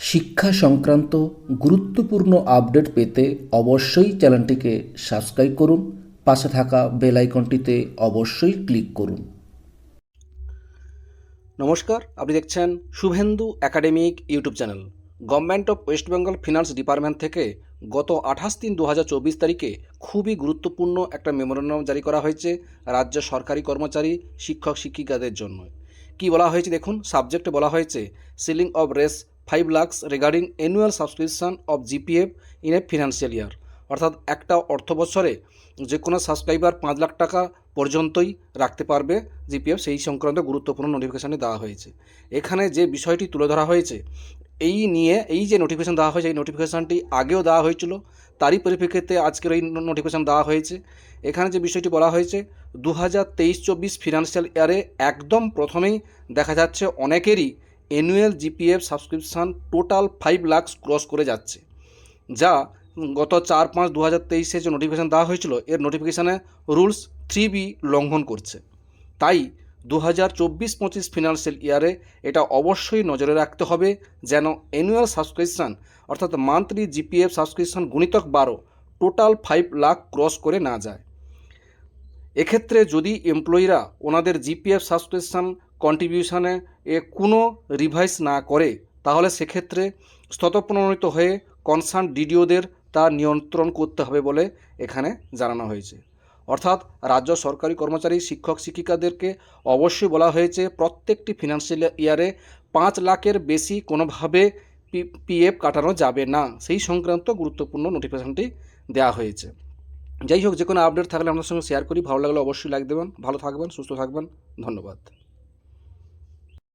শিক্ষা সংক্রান্ত গুরুত্বপূর্ণ আপডেট পেতে অবশ্যই চ্যানেলটিকে সাবস্ক্রাইব করুন, পাশে থাকা বেল আইকনটিতে অবশ্যই ক্লিক করুন। নমস্কার, আপনি দেখছেন Shubhendu academic YouTube channel. Government of West Bengal finance department থেকে গত আঠাশ তিন দু তারিখে খুবই গুরুত্বপূর্ণ একটা মেমোরেন্ডাম জারি করা হয়েছে রাজ্য সরকারি কর্মচারী, শিক্ষক, শিক্ষিকাদের জন্য। কি বলা হয়েছে দেখুন, সাবজেক্টে বলা হয়েছে, ceiling of Rs five lakhs regarding annual subscription of GPF in a financial year. অর্থাৎ একটা অর্থ বছরে যে কোনো সাবস্ক্রাইবার পাঁচ লাখ টাকা পর্যন্তই রাখতে পারবে জিপিএফ, সেই সংক্রান্ত গুরুত্বপূর্ণ নোটিফিকেশানে দেওয়া হয়েছে। এখানে যে বিষয়টি তুলে ধরা হয়েছে, এই নিয়ে, এই যে নোটিফিকেশান দেওয়া হয়েছে, এই নোটিফিকেশানটি আগেও দেওয়া হয়েছিল, তারই পরিপ্রেক্ষিতে আজকের এই নোটিফিকেশান দেওয়া হয়েছে। এখানে যে বিষয়টি বলা হয়েছে দু হাজার তেইশ চব্বিশ ফিনান্সিয়াল ইয়ারে একদম প্রথমেই দেখা যাচ্ছে অনেকেরই annual GPF subscription total five lakhs cross করে যাচ্ছে, যা গত চার পাঁচ দু হাজার তেইশে যে নোটিফিকেশান দেওয়া হয়েছিল, এর নোটিফিকেশানে রুলস থ্রি বি লঙ্ঘন করছে। তাই দু হাজার চব্বিশ পঁচিশ ফিনান্সিয়াল ইয়ারে এটা অবশ্যই নজরে রাখতে হবে যেন অ্যানুয়াল সাবস্ক্রিপশান অর্থাৎ মান্থলি জিপিএফ সাবস্ক্রিপশান গুণিতক বারো টোটাল ফাইভ লাখ ক্রস করে না যায়। এক্ষেত্রে যদি এমপ্লয়িরা ওনাদের জিপিএফ সাবস্ক্রিপশান কন্ট্রিবিউশনে এ কোনো রিভাইস না করে, তাহলে সেক্ষেত্রে স্ততপ্রণোদিত হয়ে কনসার্ন ডিডিওদের তা নিয়ন্ত্রণ করতে হবে বলে এখানে জানানো হয়েছে। অর্থাৎ রাজ্য সরকারি কর্মচারী, শিক্ষক, শিক্ষিকাদেরকে অবশ্যই বলা হয়েছে, প্রত্যেকটি ফিনান্সিয়াল ইয়ারে পাঁচ লাখের বেশি কোনোভাবে পিএফ কাটানো যাবে না। সেই সংক্রান্ত গুরুত্বপূর্ণ নোটিফিকেশানটি দেওয়া হয়েছে। যাই হোক, যে কোনো আপডেট থাকলে আপনার সঙ্গে শেয়ার করি। ভালো লাগলে অবশ্যই লাইক দেবেন। ভালো থাকবেন, সুস্থ থাকবেন। ধন্যবাদ।